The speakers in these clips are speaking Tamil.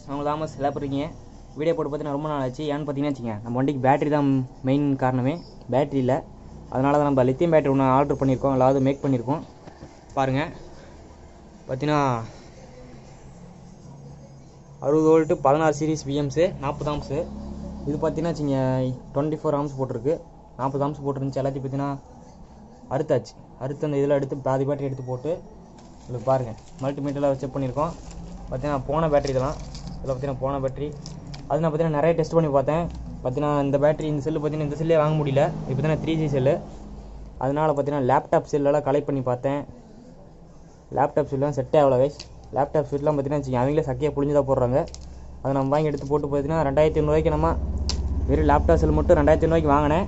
கைஸ் அவங்க தாமஸ் சாப்பிட்றீங்க வீடியோ போட்டு பார்த்தீங்கன்னா ரொம்ப நாள் ஆச்சு. ஏன்னு பார்த்தீங்கன்னா வச்சுங்க நம்ம வண்டிக்கு பேட்டரி தான் மெயின் காரணமே. பேட்டரி இல்லை. அதனால தான் நம்ம லித்தியம் பேட்டரி ஒன்று ஆர்டர் பண்ணியிருக்கோம். அதாவது மேக் பண்ணியிருக்கோம். பாருங்கள் பார்த்தீங்கன்னா அறுபது வோல்ட்டு பதினாறு சீரிஸ் பிஎம்ஸு நாற்பது ஆம்ஸு இது பார்த்தீங்கன்னா வச்சுங்க டுவெண்ட்டி ஃபோர் ஆம்ஸ் போட்டிருக்கு. நாற்பது ஆம்ஸ் போட்டிருந்துச்சு. எல்லாத்தையும் பார்த்தீங்கன்னா அறுத்தாச்சு. அறுத்து அந்த இதில் எடுத்து பாதி பேட்டரி எடுத்து போட்டு உங்களுக்கு பாருங்கள் மல்டிமீட்டரில் செக் பண்ணியிருக்கோம். பார்த்தீங்கன்னா போன பேட்டரி இதெல்லாம். இதில் பார்த்தீங்கன்னா போன பேட்ரி அது நான் பார்த்தீங்கன்னா நிறைய டெஸ்ட் பண்ணி பார்த்தேன். பார்த்தீங்கன்னா இந்த பேட்ரி இந்த செல்லு பார்த்தீங்கன்னா இந்த செல்லே வாங்க முடியல. இப்போ பார்த்தீங்கன்னா த்ரீ ஜி செல்லு அதனால் பார்த்தீங்கன்னா லேப்டாப் செல்லெல்லாம் கலெக்ட் பண்ணி பார்த்தேன். லேப்டாப் செல்லாம் செட்டே ஆகல வைஸ் லேப்டாப் செட்லாம் பார்த்தீங்கன்னா வச்சுக்கோங்க அவங்களே சக்கையாக புழிஞ்சு தான் போடுறாங்க. அதை நம்ம வாங்கி எடுத்து போட்டு பார்த்தீங்கன்னா ரெண்டாயிரத்தி ஐநூறுவாய்க்கு நம்ம வெறும் லேப்டாப் செல் மட்டும் ரெண்டாயிரத்தி ஐநூறுவாய்க்கு வாங்கினேன்.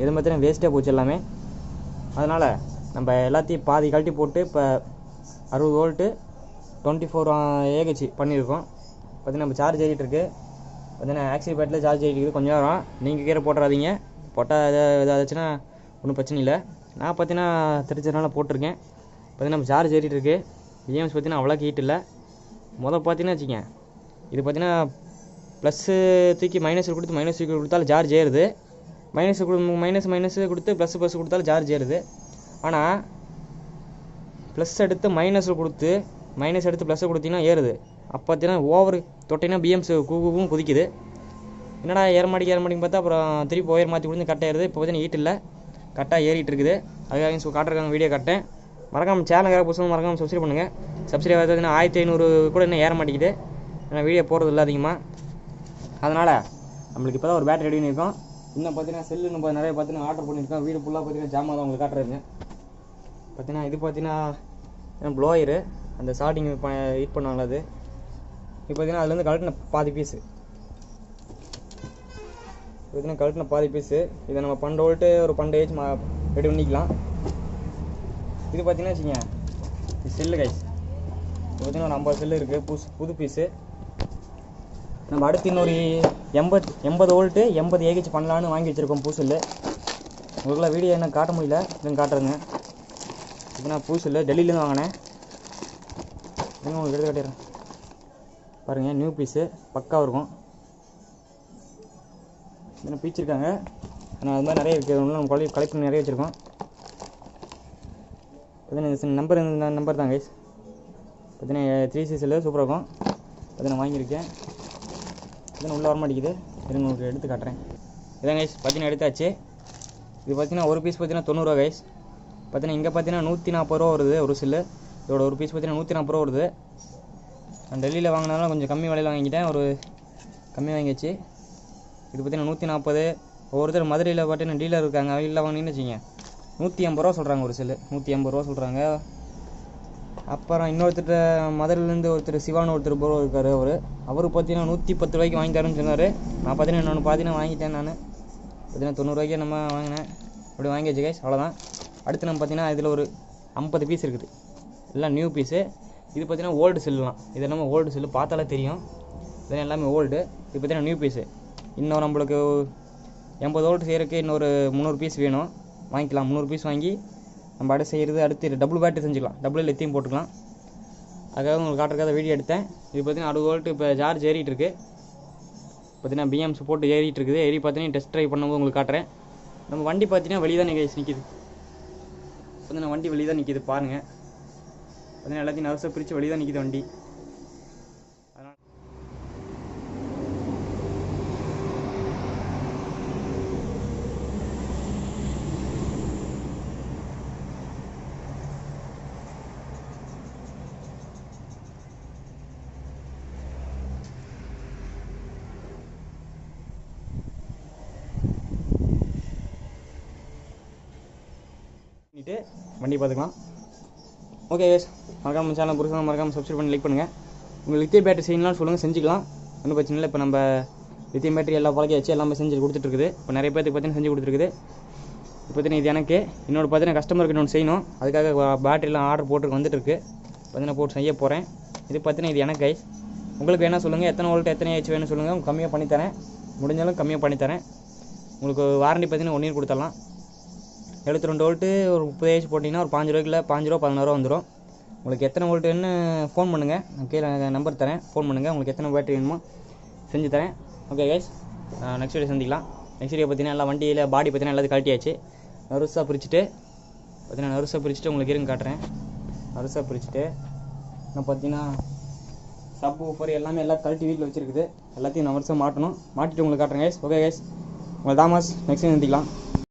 இது பார்த்தீங்கன்னா வேஸ்ட்டே போச்சு எல்லாமே. அதனால் நம்ம எல்லாத்தையும் பாதி கழட்டி போட்டு இப்போ அறுபது வோல்ட்டு டுவெண்ட்டி ஃபோர் ஏஹெச் பண்ணியிருக்கோம். பார்த்தீங்கன்னா நம்ம சார்ஜ் ஏறிட்டு இருக்கு. பார்த்தீங்கன்னா ஆக்சில் பேட்டில் சார்ஜ் ஏறிட்டு இருக்குது கொஞ்சம் நேரம். நீங்கள் கீரை போட்டுறாதீங்க. போட்டால் எதாவது ஏதாச்சுன்னா ஒன்றும் பிரச்சனை இல்லை. நான் பார்த்தீங்கன்னா தெரிஞ்சதுனால போட்டிருக்கேன். பார்த்தீங்கன்னா நம்ம சார்ஜ் ஏறிட்டு இருக்கு. பிஎம்ஸ் பார்த்தீங்கன்னா அவ்வளோ ஹீட் இல்லை. முதல் பார்த்தீங்கன்னா வச்சுக்கங்க. இது பார்த்தீங்கன்னா ப்ளஸ்ஸு தூக்கி மைனஸ் கொடுத்து மைனஸ் தூக்கி கொடுத்தாலும் சார்ஜ் ஏறுது. மைனஸ் கொடு மைனஸ் மைனஸ் கொடுத்து ப்ளஸ் ப்ளஸ் கொடுத்தாலும் சார்ஜ் ஏறுது. ஆனால் ப்ளஸ் எடுத்து மைனஸ் கொடுத்து மைனஸ் எடுத்து ப்ளஸ் கொடுத்தீங்கன்னா ஏறுது. அப்போ பார்த்தீங்கன்னா ஓவர் தொட்டிங்கன்னா பிஎம்ஸ் கூவும் குதிக்குது. என்னடா ஏற மாட்டேங்க பார்த்தா அப்புறம் திருப்பி ஒயர் மாற்றி கொடுத்து கட்ட ஏறுது இப்போ பார்த்தீங்கன்னா ஹீட் இல்லை. கரெக்டாக ஏறிட்டு இருக்குது அதுக்காக ஸோ காட்டுறக்காங்க வீடியோ கட்டேன் மறக்காமல் சேனல் புதுசாக மறக்காமல் சப்ஸ்கிரைப் பண்ணுங்கள் சப்ஸ்கிரைப் பார்த்தீங்கன்னா ஆயிரத்தி ஐநூறு கூட இன்னும் ஏற மாட்டேங்குது. ஏன்னா வீடியோ போகிறது இல்லை அதிகமாக அதனால் நம்மளுக்கு இப்போ தான் ஒரு பேட்டரி ரெடி இருக்கோம் இன்னும் பார்த்தீங்கன்னா செல்லு நம்ம நிறைய பார்த்தீங்கன்னா ஆர்டர் பண்ணியிருக்கோம். வீடு ஃபுல்லாக பார்த்தீங்கன்னா ஜாமான் தான் உங்களுக்கு காட்டுறதுங்க பார்த்தீங்கன்னா இது பார்த்தீங்கன்னா ப்ளோயரு அந்த ஸ்டார்டிங் ஹீட் பண்ணுவாங்களா அது. இப்போ பார்த்தீங்கன்னா அதுலேருந்து கழட்டின பாதி பீஸு பார்த்தீங்கன்னா கழட்டின பாதி பீஸு இதை நம்ம பன்னெண்டு வோல்ட்டு ஒரு பன்னெண்டு ஏஜ் மா ரெடி பண்ணிக்கலாம். இது பார்த்தீங்கன்னா வச்சுக்கோங்க. செல்லு கைஸ் இது பார்த்தீங்கன்னா ஒரு ஐம்பது செல்லு இருக்குது புதுசு புது பீஸு நம்ம அடுத்து இன்னொரு எண்பது எண்பது வோல்ட்டு எண்பது ஏஹெச் பண்ணலான்னு வாங்கி வச்சுருக்கோம் புதுசில் உங்களுக்குலாம் வீடியோ என்ன காட்ட முடியல இதுன்னு காட்டுறேங்க. இப்போ நான் புதுசில் டெல்லியிலேருந்து வாங்கினேன். உங்களுக்கு எடுத்து காட்டிடுறேன். பாருங்கள் நியூ பீஸு பக்காவாக இருக்கும். பத்தனை பீச் இருக்காங்க ஆனால் அது மாதிரி நிறைய இருக்குது ஒன்று நம்ம கொலை கலெக்ட் பண்ணி நிறைய வச்சுருக்கோம். பார்த்தீங்கன்னா நம்பர் இந்த நம்பர் தான் கைஸ் பார்த்தீங்கன்னா த்ரீ சிக்ஸில் சூப்பராக இருக்கும். பார்த்தீங்கன்னா வாங்கியிருக்கேன். பார்த்தீங்கன்னா உள்ளே வர மாட்டேங்குது இருங்க உங்களுக்கு எடுத்து காட்டுறேன். இதான் கைஸ் பார்த்தீங்கன்னா எடுத்தாச்சு. இது பார்த்தீங்கன்னா ஒரு பீஸ் பார்த்தீங்கன்னா தொண்ணூறுவா கைஸ் பார்த்தீங்கன்னா இங்கே பார்த்தீங்கன்னா நூற்றி நாற்பது ரூபா வருது ஒரு சில்லு. இதோட ஒரு பீஸ் பார்த்தீங்கன்னா நூற்றி நாற்பது ரூபா வருது. டெல்லியில் வாங்கினாலும் கொஞ்சம் கம்மி விலையில் வாங்கிட்டேன் ஒரு கம்மி வாங்கிச்சு இது பார்த்தீங்கன்னா நூற்றி நாற்பது ஒவ்வொருத்தர் மதுரையில் பார்த்தீங்கன்னா டீலர் இருக்காங்க. அவங்கள வாங்கினீங்கன்னு வச்சுங்க நூற்றி ஐம்பது ரூபா சொல்கிறாங்க ஒரு செல்லு. நூற்றி ஐம்பது ரூபா சொல்கிறாங்க அப்புறம் இன்னொருத்தர் மதுரையிலேருந்து ஒருத்தர் சிவான்னு ஒருத்தர் ப்ரோ இருக்கார் அவர். அவர் பார்த்தீங்கன்னா நூற்றி பத்து ரூபாய்க்கு வாங்கி தரேன்னு சொன்னார். நான் பார்த்தீங்கன்னா இன்னொன்று பார்த்தீங்கன்னா வாங்கிட்டேன் நான். பார்த்தீங்கன்னா தொண்ணூறுரூவாய்க்கு நம்ம வாங்கினேன். அப்படி வாங்கியாச்சு கைஸ் அவ்வளோதான் அடுத்து நம்ம பார்த்தீங்கன்னா இதில் ஒரு ஐம்பது பீஸ் இருக்குது. எல்லாம் நியூ பீஸு இது பார்த்தீங்கன்னா ஓல்டு செல்லாம் இது எல்லாமே ஓல்டு செல்லு பார்த்தாலே தெரியும். இதெல்லாம் எல்லாமே ஓல்டு இது பார்த்தீங்கன்னா நியூ பீஸு இன்னும் நம்மளுக்கு எண்பது ஓல்டு செய்கிறதுக்கு இன்னொரு முந்நூறு பீஸ் வேணும். வாங்கிக்கலாம். முந்நூறு பீஸ் வாங்கி நம்ம அடுத்து செய்கிறது அடுத்து டபுள் பேட்டரி செஞ்சுக்கலாம். டபுள் லெத்தியும் போட்டுக்கலாம். அதுக்காக உங்களுக்கு காட்டுறதுக்காக வீடியோ எடுத்தேன். இது பார்த்தீங்கன்னா அறுபது ஓல்ட்டு இப்போ சார்ஜ் ஏறிட்டு பார்த்தீங்கன்னா பிஎம் போட்டு ஏறிட்டு இருக்குது ஏறி பார்த்தீங்கன்னா டெஸ்ட் ட்ரைவ் பண்ணும்போது உங்களுக்கு காட்டுறேன். நம்ம வண்டி பார்த்தீங்கன்னா வெளியே தான் நிற்க நிற்கிது பார்த்தீங்கன்னா வண்டி வெளியே தான் நிற்கிது பாருங்கள் பார்த்தீங்கன்னா எல்லாத்தையும் நர்ஸை பிரித்து வெளியே தான் நிற்கிது வண்டி. அதனால் பண்ணிட்டு வண்டி பார்த்துக்கலாம். ஓகே எஸ் மறக்காம சேனல் புதுசாக மறக்காம சப்ஸ்கிரைப் பண்ணி லைக் பண்ணுங்கள் உங்களுக்கு லித்தியம் பேட்டரி செய்யணும்னு சொல்லுங்கள் செஞ்சுக்கலாம். ஒன்றும் பிரச்சனை இல்லை. இப்போ நம்ம லித்தியம் பேட்டரி எல்லா பழக்கி வச்சு எல்லாமே செஞ்சு கொடுத்துட்ருக்குது இப்போ நிறைய பேருக்கு பார்த்தீங்கன்னா செஞ்சு கொடுத்துருக்குது இப்போ பார்த்தீங்கன்னா இது எனக்கு. இன்னொரு பார்த்தீங்கன்னா கஸ்டமருக்கு இன்னொன்று செய்யணும். அதுக்காக பேட்டரிலாம் ஆர்டர் போட்டு வந்துட்டுருக்கு பார்த்தீங்கன்னா போட்டு செய்ய போகிறேன் இது பார்த்தீங்கன்னா இது எனக்கு. கைஸ் உங்களுக்கு வேணால் சொல்லுங்கள் எத்தனை வோல்ட் எத்தனை ஏச்சு வேணும்னு சொல்லுங்கள் கம்மியாக பண்ணித்தரேன். முடிஞ்சாலும் கம்மியாக பண்ணித்தரேன். உங்களுக்கு வாரண்டி பார்த்தீங்கன்னா ஒன் இயர் கொடுத்துடலாம். எழுபத்தி ரெண்டு வோல்ட்டு ஒரு முப்பது ஏஜ் போட்டிங்கன்னா ஒரு பாஞ்சு ரூபாய்க்குள்ள பாஞ்சு ரூபா பதினாறு ரூபா வந்துடும் உங்களுக்கு எத்தனை வோல்ட்டுன்னு ஃபோன் பண்ணுங்கள் நான் கீழே நம்பர் தரேன். ஃபோன் பண்ணுங்கள் உங்களுக்கு எத்தனை பேட்டரி வேணுமோ செஞ்சு தரேன். ஓகே கைஸ் நெக்ஸ்ட் வீடியோ சந்திக்கலாம். நெக்ஸ்ட் வீடியோ பார்த்தீங்கன்னா எல்லாம் வண்டியில் பாடி பார்த்தீங்கன்னா எல்லாத்தையும் கழட்டியாச்சு. நருசாக பிரிச்சுட்டு பார்த்தீங்கன்னா நருசாக பிரிச்சுட்டு உங்களுக்கு இருங்க காட்டுறேன். நருசாக பிரிச்சுட்டு நான் பார்த்தீங்கன்னா சப்பு ஊஃபர் எல்லாமே எல்லாம் கழட்டி வீட்டில் வச்சுருக்குது. எல்லாத்தையும் நான் வருஷம் மாட்டணும். மாட்டிட்டு உங்களுக்கு காட்டுறேன் கேஸ் ஓகே கேஸ் உங்களை தாமஸ் நெக்ஸ்ட் சந்திக்கலாம்.